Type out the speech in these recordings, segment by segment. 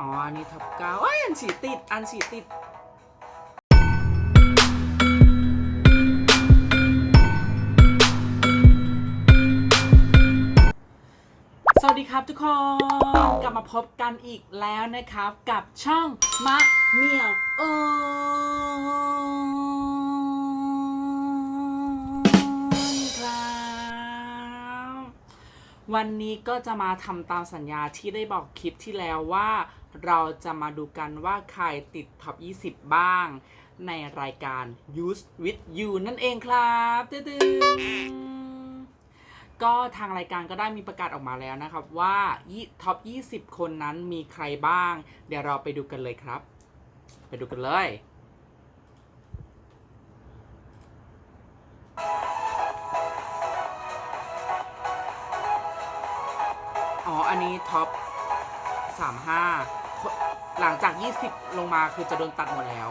อ๋อ อันนี้ท็อปเก้าเอ้ย อันฉีติด อันฉีติด สวัสดีครับทุกคน กลับมาพบกันอีกแล้วนะครับ กับช่องมะเหมี่ยวโอ วันนี้ก็จะมาทำตามสัญญาที่ได้บอกคลิปที่แล้วว่า เราจะมาดูกันว่าใครติดท็อป 20 บ้าง ในรายการ Use with You นั่นเองครับตึ้งๆก็ทางรายการก็ได้มีประกาศออกมาแล้วนะครับว่าท็อป 20 คนนั้นมีใครบ้าง เดี๋ยวเราไปดูกันเลยครับ ไปดูกันเลย นนี้ท็อป 35คนหลังจาก 20 ลงมาคือจะโดนตัดหมดแล้ว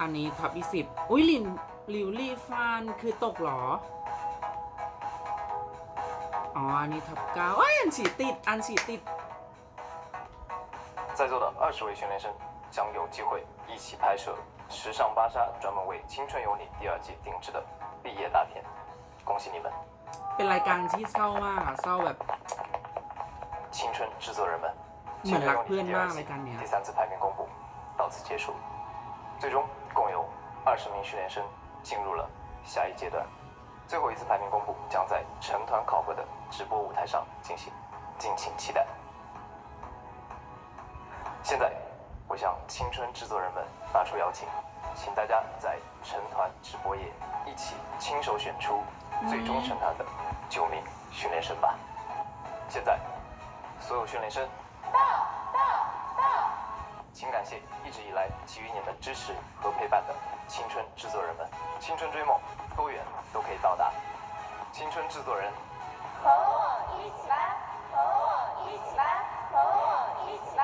อันนี้ท็อป 20 อุ้ยลินลิวลี่ฟานคือตกเหรอ อ๋อ อันนี้ท็อป 9 เอ้ย อันฉีดติด อันฉีดติด 在座的二十位训练生将有机会一起拍摄《时尚芭莎》专门为《青春有你》第二季定制的毕业大片，恭喜你们！ เป็นรายการที่เศร้ามากอะเศร้าแบบ 青春制作人们，《เหมือน 青春 รัก 有 เพื่อน 你》第 มา 二 ก 季 รายการเนี้ย 第三次排名公布到此结束，最终共有二十名训练生进入了下一阶段。最后一次排名公布将在成团考核的直播舞台上进行，敬请期待。现在，我向青春制作人们发出邀请，请大家在成团直播夜一起亲手选出 最终成团的九名训练生吧。现在，所有训练生，请感谢一直以来给予你们支持和陪伴的青春制作人们。青春追梦，多远都可以到达。青春制作人，和我一起来，和我一起来，和我一起来。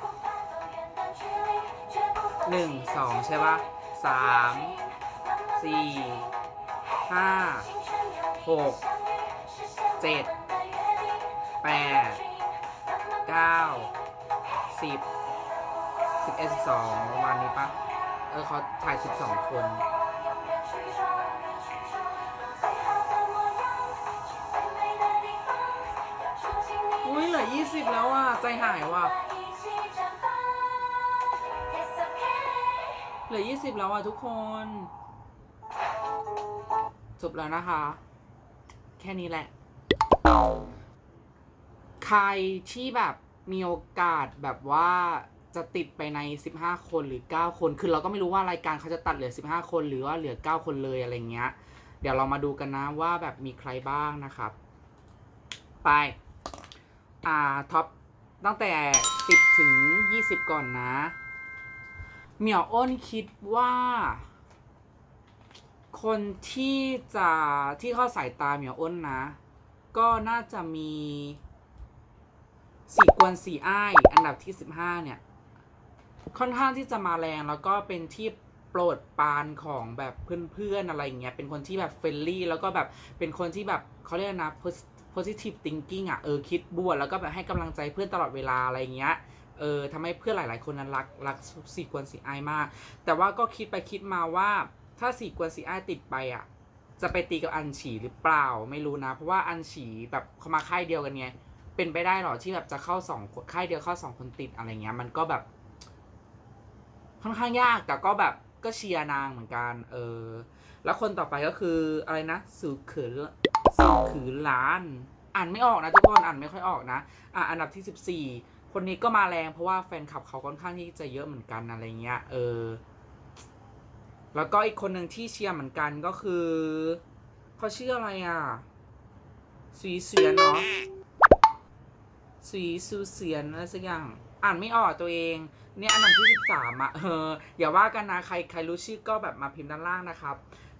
不怕走远的距离，绝不放弃 หนึ่งสองใช่ปะสามสี่ห้า หกเจ็ดแปดเก้าสิบสิบเอ็ดสิบสองประมาณนี้ปะเออเขาถ่ายสิบสองคนอุ้ยเหลือยี่สิบแล้วอะ ใจหายว่ะเหลือยี่สิบแล้วอะทุกคน จบแล้วนะคะ แค่นี้แหละ ใครที่แบบมีโอกาสแบบว่าจะติดไปใน 15 คนหรือ 9 คน คือเราก็ไม่รู้ว่ารายการเขาจะตัดเหลือ 15 คนหรือว่าเหลือ 9 คนเลยอะไรเงี้ย เดี๋ยวเรามาดูกันนะว่าแบบมีใครบ้างนะครับ ไป อ่าท็อปตั้งแต่ 10 ถึง 20 ก่อนนะ เหมียวอ้นคิดว่า คนที่จะที่เข้าสายตาเหมียวอ้นนะ ก็น่าจะมีสี่กวนสี่อ้ายอันดับที่สิบห้าเนี่ย ค่อนข้างที่จะมาแรงแล้วก็เป็นที่โปรดปานของแบบเพื่อนๆอะไรอย่างเงี้ยเป็นคนที่แบบเฟรนลี่แล้วก็แบบเป็นคนที่แบบเขาเรียกนะ positive thinking อะเออคิดบวกแล้วก็แบบให้กำลังใจเพื่อนตลอดเวลาอะไรอย่างเงี้ยเออทำให้เพื่อนหลาย ๆ คนนั้นรักรักสี่กวนสี่อ้ายมาก แต่ว่าก็คิดไปคิดมาว่า ถ้าสีกวนสีอ้ายติดไปอะ จะไปตีกับอันฉีหรือเปล่าไม่รู้นะ เพราะว่าอันฉีแบบเขามาค่ายเดียวกันไงเป็นไปได้หรอที่แบบจะเข้าสองคนค่ายเดียวเข้าสองคนติดอะไรเงี้ย มันก็แบบ ค่อนข้างยากแต่ก็แบบก็เชียร์นางเหมือนกัน เออ แล้วคนต่อไปก็คืออะไรนะสูขือสูขือล้าน อ่านไม่ออกนะทุกคนอ่านไม่ค่อยออกนะ อะอันดับที่สิบสี่คนนี้ก็มาแรงเพราะว่าแฟนคลับเขาค่อนข้างที่จะเยอะเหมือนกันอะไรเงี้ย เออ แล้วก็อีกคนหนึ่งที่เชียร์เหมือนกันก็คือเขาชื่ออะไรอะสีเสียนเนาะสีซูเสียนอะไรสักอย่าง อ่านไม่ออกตัวเอง เนี่ยอันดับที่สิบสามอะเอออย่าว่ากันนะใครใครรู้ชื่อก็แบบมาพิมพ์ด้านล่างนะครับ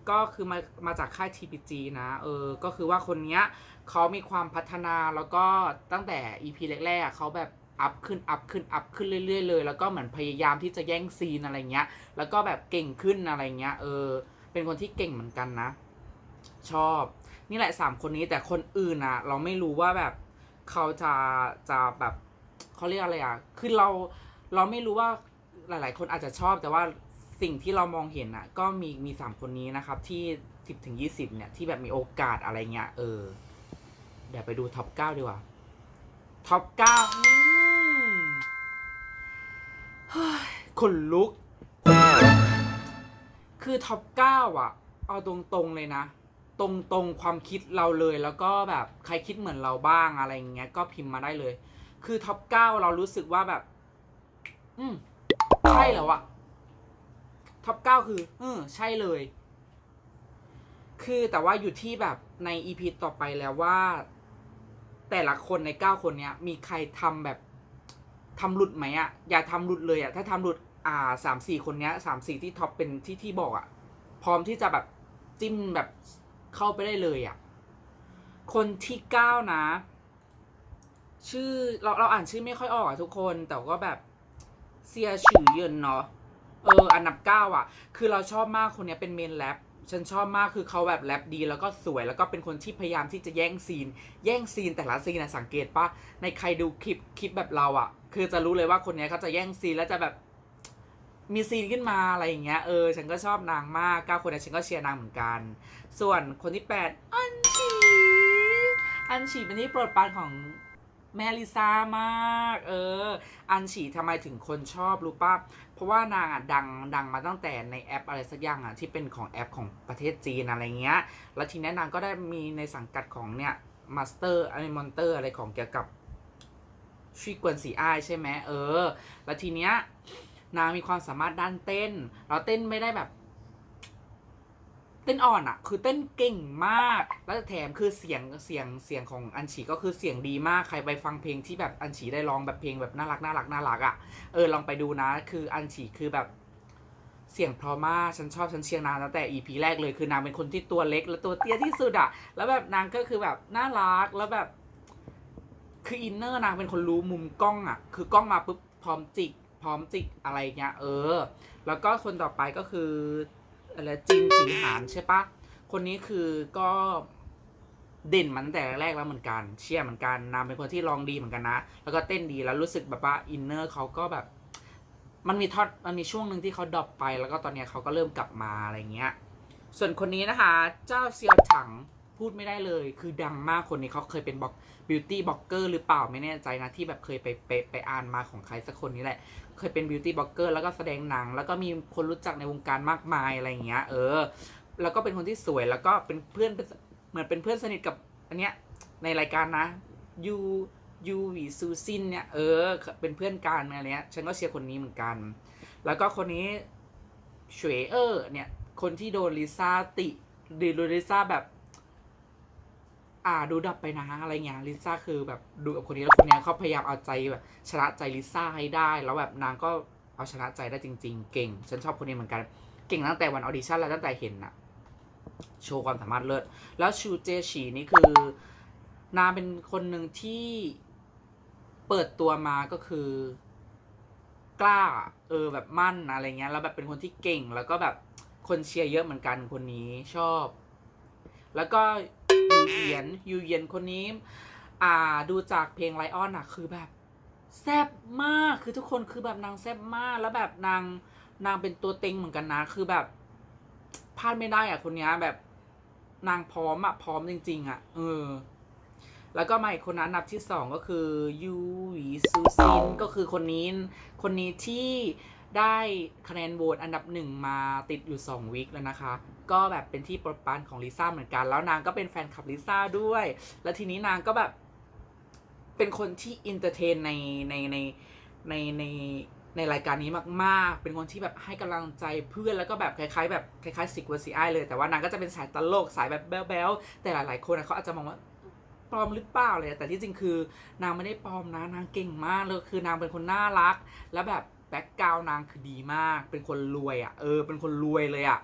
ก็คือมามาจากค่าย TPG นะเออก็คือว่าคนเนี้ยเขามีความพัฒนาแล้วก็ตั้งแต่ EP แรกๆเขาแบบ อัพขึ้นอัพขึ้นอัพขึ้นเรื่อยๆเลย แล้วก็เหมือนพยายามที่จะแย่งซีนอะไรเงี้ย แล้วก็แบบเก่งขึ้นอะไรเงี้ย เออ เป็นคนที่เก่งเหมือนกันนะ ชอบ นี่แหละสามคนนี้แต่คนอื่นอะเราไม่รู้ว่าแบบเขาจะจะแบบเขาเรียกอะไรอะคือเราเราไม่รู้ว่าหลาย ๆ คนอาจจะชอบแต่ว่าสิ่งที่เรามองเห็นอะก็มีมีสามคนนี้นะครับที่สิบถึงยี่สิบเนี่ยที่แบบมีโอกาสอะไรเงี้ยเออ เดี๋ยวไปดูท็อปเก้าดีกว่าท็อปเก้า ฮ้ยขนลุก คือท็อปเก้าอะ เอาตรงๆเลยนะ ตรงๆความคิดเราเลยแล้วก็แบบใครคิดเหมือนเราบ้างอะไรอย่างเงี้ยก็พิมพ์มาได้เลย คือท็อปเก้าเรารู้สึกว่าแบบ อืมใช่แล้วอะท็อปเก้าคือเออใช่เลย คือแต่ว่าอยู่ที่แบบในอีพีต่อไปแล้วว่า แต่ละคนในเก้าคนเนี้ย มีใครทำแบบทำหลุดไหมอะอย่าทำหลุดเลยอะถ้าทำหลุด อ่าสามสี่คนเนี้ยสามสี่ที่ท็อปเป็นที่ที่บอกอะพร้อมที่จะแบบจิ้มแบบเข้าไปได้เลยอะคนที่เก้านะ ชื่อเราเราอ่านชื่อไม่ค่อยออกอะทุกคน แต่ก็แบบเซียฉือเยินเนาะเอออันดับเก้าอะ คือเราชอบมากคนเนี้ยเป็นเมนแรปฉันชอบมากคือเขาแบบแรปดีแล้วก็สวยแล้วก็เป็นคนที่พยายามที่จะแย่งซีน แย่งซีนแต่ละซีนนะสังเกตปะในใครดูคลิปคลิปแบบเราอะ คือจะรู้เลยว่าคนเนี้ยเขาจะแย่งซีนแล้วจะแบบ มีซีนขึ้นมาอะไรอย่างเงี้ยเออฉันก็ชอบนางมากเก้าคนนี้ฉันก็เชียร์นางเหมือนกัน ส่วนคนที่แปดอันฉีอันฉีเป็นที่โปรดปรานของแม่ลิซ่ามาก เออ อันฉีทำไมถึงคนชอบรู้ป่ะ เพราะว่านางอะดังดังมาตั้งแต่ในแอปอะไรสักอย่างอะที่เป็นของแอปของประเทศจีนอะไรเงี้ย แล้วทีนี้นางก็ได้มีในสังกัดของเนี่ยมาสเตอร์อะไรมอนเตอร์อะไรของเกี่ยวกับชีกวนสีอ้ายใช่ไหมเออ แล้วทีเนี้ย นางมีความสามารถด้านเต้น เราเต้นไม่ได้แบบ เต้นอ่อนอะคือเต้นเก่งมาก แล้วแถมคือเสียงเสียงเสียงของอันฉีก็คือเสียงดีมาก ใครไปฟังเพลงที่แบบอันฉีได้ร้องแบบเพลงแบบน่ารักน่ารักน่ารักอะเออลองไปดูนะ คืออันฉีคือแบบเสียงพราะมากฉันชอบฉันเชียร์นางตั้งแต่ EP แรกเลยคือนางเป็นคนที่ตัวเล็กและตัวเตี้ยที่สุดอะแล้วแบบนางก็คือแบบน่ารักแล้วแบบ คืออินเนอร์นางเป็นคนรู้มุมกล้องอะคือกล้องมาปุ๊บพร้อมจิก พร้อมจิกอะไรเงี้ยเออ แล้วก็คนต่อไปก็คืออะไรจินจีหานใช่ปะคนนี้คือก็เด่นมาตั้งแต่แรกแล้วเหมือนกัน เชียร์เหมือนกันนางเป็นคนที่ร้องดีเหมือนกันนะ แล้วก็เต้นดีแล้วรู้สึกแบบว่าอินเนอร์เขาก็แบบ มันมีทอดมันมีช่วงหนึ่งที่เขาดรอปไป แล้วก็ตอนเนี้ยเขาก็เริ่มกลับมาอะไรเงี้ย ส่วนคนนี้นะคะ เจ้าเซียวถัง พูดไม่ได้เลย คือดังมากคนนี้เขาเคยเป็นบล็อกบิวตี้บล็อกเกอร์หรือเปล่าไม่แน่ใจนะ ที่แบบเคยไปไปไปอ่านมาของใครสักคนนี้แหละ เคยเป็นบิวตี้บล็อกเกอร์แล้วก็แสดงหนัง แล้วก็มีคนรู้จักในวงการมากมายอะไรอย่างเงี้ย เออ แล้วก็เป็นคนที่สวยแล้วก็เป็นเพื่อนเหมือนเป็นเพื่อนสนิทกับอันเนี้ยในรายการนะยูยูวีซูซินเนี่ย เออ เป็นเพื่อนกันอะไรเนี้ยฉันก็เชียร์คนนี้เหมือนกัน แล้วก็คนนี้เฉวยเออร์เนี่ยคนที่โดนลิซ่าติดีโดนลิซ่าแบบ อ่าดูดับไปนะอะไรเงี้ยลิซ่าคือแบบดูกับคนนี้แล้วคนนี้เขาพยายามเอาใจแบบชนะใจลิซ่าให้ได้ แล้วแบบนางก็เอาชนะใจได้จริง ๆ เก่ง ฉันชอบคนนี้เหมือนกัน เก่งตั้งแต่วันออดิชั่นแล้วตั้งแต่เห็นน่ะโชว์ความสามารถเลิศแล้วชูเจฉีนี่คือนางเป็นคนหนึ่งที่เปิดตัวมาก็คือกล้าเออแบบมั่นอะไรเงี้ยแล้วแบบเป็นคนที่เก่งแล้วก็แบบคนเชียร์เยอะเหมือนกันคนนี้ชอบ แล้วก็ ยูเยียนยูเยียนคนนี้ อ่าดูจากเพลงไลออนอะคือแบบแซ่บมากคือทุกคนคือแบบนางแซ่บมากแล้วแบบนางนางเป็นตัวเต็งเหมือนกันนะ คือแบบพลาดไม่ได้อะคนนี้แบบนางพร้อมอะพร้อมจริง ๆอะเออ แล้วก็มาอีกคนนั้นอันดับที่สองก็คือยูวีซูซินก็คือคนนี้ คนนี้ที่ ได้คะแนนโหวตอันดับหนึ่งมาติดอยู่สองวีคแล้วนะคะ ก็แบบเป็นที่โปรดปรานของลิซ่าเหมือนกัน แล้วนางก็เป็นแฟนคลับลิซ่าด้วย แล้วทีนี้นางก็แบบ เป็นคนที่อินเตอร์เทนในในในในในในรายการนี้มากๆ เป็นคนที่แบบให้กำลังใจเพื่อนแล้วก็แบบคล้ายๆ แบบคล้ายๆสิกเวอร์ซีไอเลย แต่ว่านางก็จะเป็นสายตลกสายแบบแบ๊วๆแต่หลายๆคนเขาอาจจะมองว่าปลอมหรือเปล่าเลยแต่ที่จริงคือนางไม่ได้ปลอมนะนางเก่งมากเลยคือนางเป็นคนน่ารัก แล้วแบบ แบ็กกราวนางคือดีมาก เป็นคนรวยอะ่ะ เออ เป็นคนรวยเลยอะ่ะ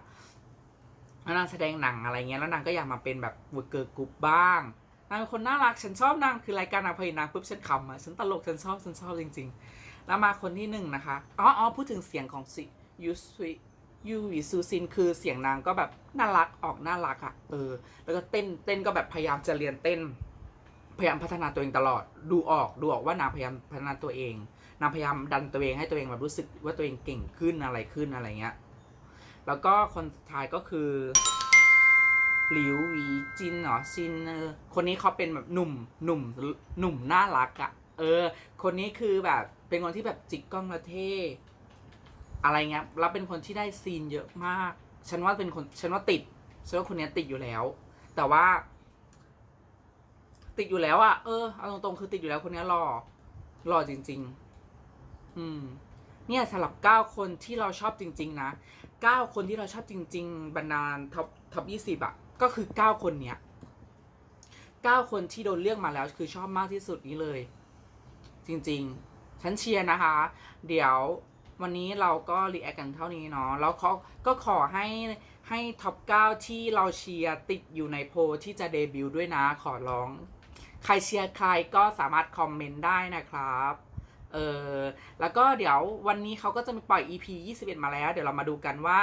แล้วนางแสดงหนังอะไรเงี้ย แล้วนางก็อยากมาเป็นแบบเวอร์เกอร์กรุ๊ปบ้าง นางเป็นคนน่ารัก ฉันชอบนาง คือรายการนางพอเห็นางปุ๊บฉันขำอะ ฉันตลก ฉันชอบ ฉันชอบจริง ๆ แล้วมาคนที่หนึ่งนะคะ อ๋ออ๋อพูดถึงเสียงของซิยูซุยูวิซูซิน คือเสียงนางก็แบบน่ารัก ออกน่ารักอะ เออ แล้วก็เต้น เต้นก็แบบพยายามจะเรียนเต้น พยายามพัฒนาตัวเองตลอด ดูออก ดูออกว่านางพยายามพัฒนาตัวเอง นางพยายามดันตัวเองให้ตัวเองแบบรู้สึกว่าตัวเองเก่งขึ้นอะไรขึ้นอะไรเงี้ย แล้วก็คนสุดท้ายก็คือหลิวหวีจินเหรอซินเออคนนี้เขาเป็นแบบหนุ่มหนุ่มหนุ่มน่ารักอะเออ คนนี้คือแบบเป็นคนที่แบบจิกกล้องละเท่อะไรเงี้ยแล้วเป็นคนที่ได้ซีนเยอะมาก ฉันว่าเป็นคนฉันว่าติดฉันว่าคนนี้ติดอยู่แล้ว แต่ว่า ติดอยู่แล้วอะเออเอาตรงๆคือติดอยู่แล้วคนนี้หล่อหล่อจริง ๆ อืม เนี่ยสำหรับเก้าคนที่เราชอบจริง ๆ นะเก้าคนที่เราชอบจริง ๆ บรรดาท็อปท็อปยี่สิบอะก็คือเก้าคนเนี้ยเก้าคนที่โดนเลือกมาแล้วคือชอบมากที่สุดนี้เลย จริง ๆ ฉันเชียร์นะคะ เดี๋ยววันนี้เราก็รีแอคกันเท่านี้เนาะแล้วเขาก็ขอให้ให้ท็อป 9 ที่เราเชียร์ติดอยู่ในโพลที่จะเดบิวต์ด้วยนะขอร้อง ใครเชียร์ใครก็สามารถคอมเมนต์ได้นะครับ เออแล้วก็เดี๋ยววันนี้เขาก็จะมีปล่อย EP 21 มาแล้ว เดี๋ยวเรามาดูกันว่า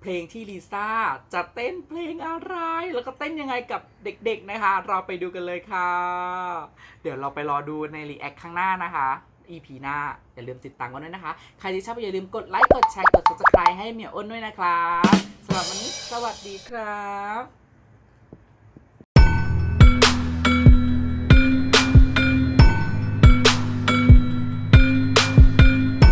เพลงที่ลิซ่าจะเต้นเพลงอะไร แล้วก็เต้นยังไงกับเด็กๆนะคะ เราไปดูกันเลยค่ะ เดี๋ยวเราไปรอดูในรีแอคข้างหน้านะคะ EP หน้า อย่าลืมติดตามกันด้วยนะคะ ใครที่ชอบอย่าลืมกดไลค์กดแชร์กด subscribe ให้เหมียวอ้นด้วยนะครับสำหรับวันนี้สวัสดีครับ